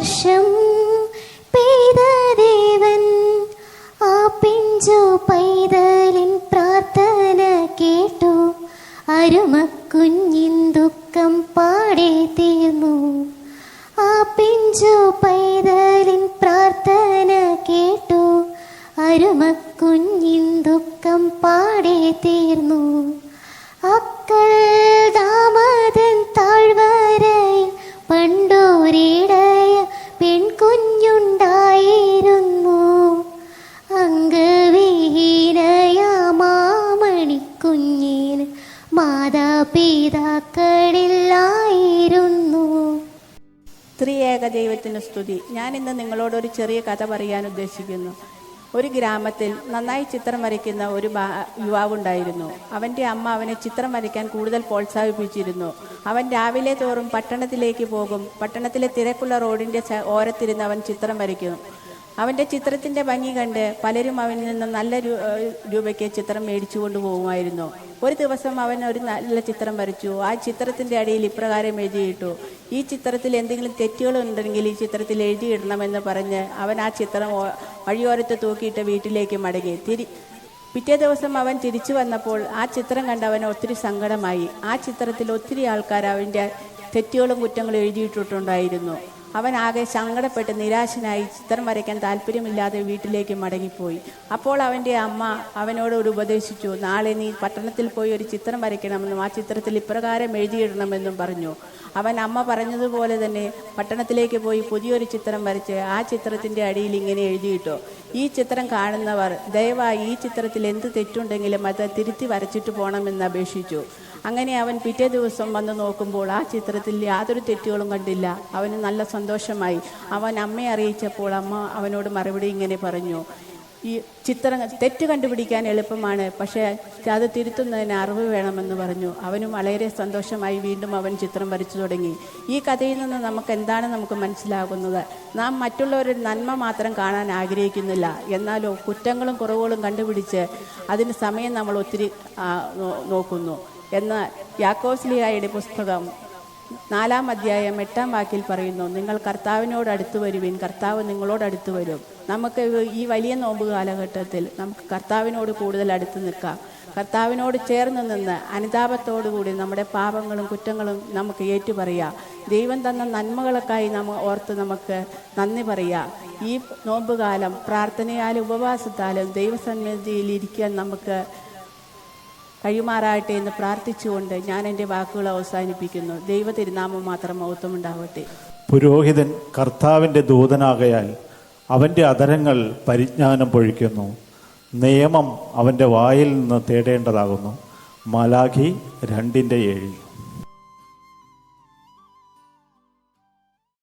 വർഷം പേദദേവൻ ആ പിഞ്ചു പൈതലിൻ പ്രാർത്ഥന കേട്ടു. അരുമക്കുഞ്ഞിൻ ദുഃഖം പാടെ തീർന്നു. ആ പിഞ്ചു പൈതലിൻ പ്രാർത്ഥന കേട്ടു. അരുമക്കുഞ്ഞിൻ ദുഃഖം പാടെ തീർന്നു. അക്കൾ മാതാപിതാക്കളില്ലായിരുന്നു. ത്രിയേക ദൈവത്തിന് സ്തുതി. ഞാൻ ഇന്ന് നിങ്ങളോട് ഒരു ചെറിയ കഥ പറയാൻ ഉദ്ദേശിക്കുന്നു. ഒരു ഗ്രാമത്തിൽ നന്നായി ചിത്രം വരയ്ക്കുന്ന ഒരു യുവാവുണ്ടായിരുന്നു അവന്റെ അമ്മ അവനെ ചിത്രം വരയ്ക്കാൻ കൂടുതൽ പ്രോത്സാഹിപ്പിച്ചിരുന്നു. അവൻ രാവിലെ തോറും പട്ടണത്തിലേക്ക് പോകും. പട്ടണത്തിലെ തിരക്കുള്ള റോഡിന്റെ ഓരത്തിരുന്ന് അവൻ ചിത്രം വരയ്ക്കും. അവന്റെ ചിത്രത്തിന്റെ ഭംഗി കണ്ട് പലരും അവനിൽ നിന്ന് നല്ല രൂപയ്ക്ക് ചിത്രം മേടിച്ചു കൊണ്ടുപോകുമായിരുന്നു ഒരു ദിവസം അവൻ ഒരു നല്ല ചിത്രം വരച്ചു. ആ ചിത്രത്തിന്റെ അടിയിൽ ഇപ്രകാരം എഴുതിയിട്ടു ഈ ചിത്രത്തിൽ എന്തെങ്കിലും തെറ്റുകളുണ്ടെങ്കിൽ ഈ ചിത്രത്തിൽ എഴുതിയിടണമെന്ന് പറഞ്ഞ് അവൻ ആ ചിത്രം വഴിയോരത്ത് തൂക്കിയിട്ട് വീട്ടിലേക്ക് മടങ്ങി. തിരി പിറ്റേ ദിവസം അവൻ തിരിച്ചു വന്നപ്പോൾ ആ ചിത്രം കണ്ട് അവന് ഒത്തിരി സങ്കടമായി. ആ ചിത്രത്തിൽ ഒത്തിരി ആൾക്കാർ അവന്റെ തെറ്റുകളും കുറ്റങ്ങളും എഴുതിയിട്ടുണ്ടായിരുന്നു അവൻ ആകെ സങ്കടപ്പെട്ട് നിരാശനായി ചിത്രം വരയ്ക്കാൻ താല്പര്യമില്ലാതെ വീട്ടിലേക്ക് മടങ്ങിപ്പോയി. അപ്പോൾ അവന്റെ അമ്മ അവനോട് ഒരു ഉപദേശിച്ചു നാളെ നീ പട്ടണത്തിൽ പോയി ഒരു ചിത്രം വരയ്ക്കണമെന്നും ആ ചിത്രത്തിൽ ഇപ്രകാരം എഴുതിയിടണമെന്നും പറഞ്ഞു. അവൻ അമ്മ പറഞ്ഞതുപോലെ തന്നെ പട്ടണത്തിലേക്ക് പോയി പുതിയൊരു ചിത്രം വരച്ച് ആ ചിത്രത്തിന്റെ അടിയിൽ ഇങ്ങനെ എഴുതിയിട്ടു. ഈ ചിത്രം കാണുന്നവർ ദയവായി ഈ ചിത്രത്തിൽ എന്ത് തെറ്റുണ്ടെങ്കിലും അത് തിരുത്തി വരച്ചിട്ട് പോകണമെന്ന് അപേക്ഷിച്ചു. അങ്ങനെ അവൻ പിറ്റേ ദിവസം വന്ന് നോക്കുമ്പോൾ ആ ചിത്രത്തിൽ യാതൊരു തെറ്റുകളും കണ്ടില്ല. അവന് നല്ല സന്തോഷമായി. അവൻ അമ്മയെ അറിയിച്ചപ്പോൾ അമ്മ അവനോട് മറുപടി ഇങ്ങനെ പറഞ്ഞു ഈ ചിത്രം തെറ്റ് കണ്ടുപിടിക്കാൻ എളുപ്പമാണ് പക്ഷേ അത് തിരുത്തുന്നതിന് അറിവ് വേണമെന്ന് പറഞ്ഞു. അവനും വളരെ സന്തോഷമായി വീണ്ടും അവൻ ചിത്രം വരച്ചു തുടങ്ങി. ഈ കഥയിൽ നിന്ന് നമുക്ക് എന്താണ് നമുക്ക് മനസ്സിലാകുന്നത്? നാം മറ്റുള്ളവരുടെ നന്മ മാത്രം കാണാൻ ആഗ്രഹിക്കുന്നില്ല. എന്നാലോ കുറ്റങ്ങളും കുറവുകളും കണ്ടുപിടിച്ച് അതിന് സമയം നമ്മൾ ഒത്തിരി നോക്കുന്നു. എന്ന് യാക്കോസ്ലിയായുടെ പുസ്തകം നാലാം അധ്യായം എട്ടാം വാക്കിൽ പറയുന്നു നിങ്ങൾ കർത്താവിനോട് അടുത്ത് വരുവിൻ കർത്താവ് നിങ്ങളോട് അടുത്ത് വരും. നമുക്ക് ഈ വലിയ നോമ്പ് കാലഘട്ടത്തിൽ നമുക്ക് കർത്താവിനോട് കൂടുതൽ അടുത്ത് നിൽക്കാം. കർത്താവിനോട് ചേർന്ന് നിന്ന് അനുതാപത്തോടുകൂടി നമ്മുടെ പാപങ്ങളും കുറ്റങ്ങളും നമുക്ക് ഏറ്റുപറയാം. ദൈവം തന്ന നന്മകളൊക്കായി നമ്മ ഓർത്ത് നമുക്ക് നന്ദി പറയാം. ഈ നോമ്പുകാലം പ്രാർത്ഥനയാലും ഉപവാസത്താലും ദൈവസന്നിധിയിൽ ഇരിക്കാൻ നമുക്ക് കഴിയുമാറാകട്ടെ എന്ന് പ്രാർത്ഥിച്ചുകൊണ്ട് ഞാൻ എന്റെ വാക്കുകൾ അവസാനിപ്പിക്കുന്നു. ദൈവ തിരുനാമം മാത്രം മഹത്വമുണ്ടാവട്ടെ. പുരോഹിതൻ കർത്താവിന്റെ ദൂതനാകയാൽ അവന്റെ അധരങ്ങൾ പരിജ്ഞാനം പൊഴിക്കുന്നു. നിയമം അവന്റെ വായിൽ നിന്ന് തേടേണ്ടതാകുന്നു. മലാഖി രണ്ടിന്റെ ഏഴ്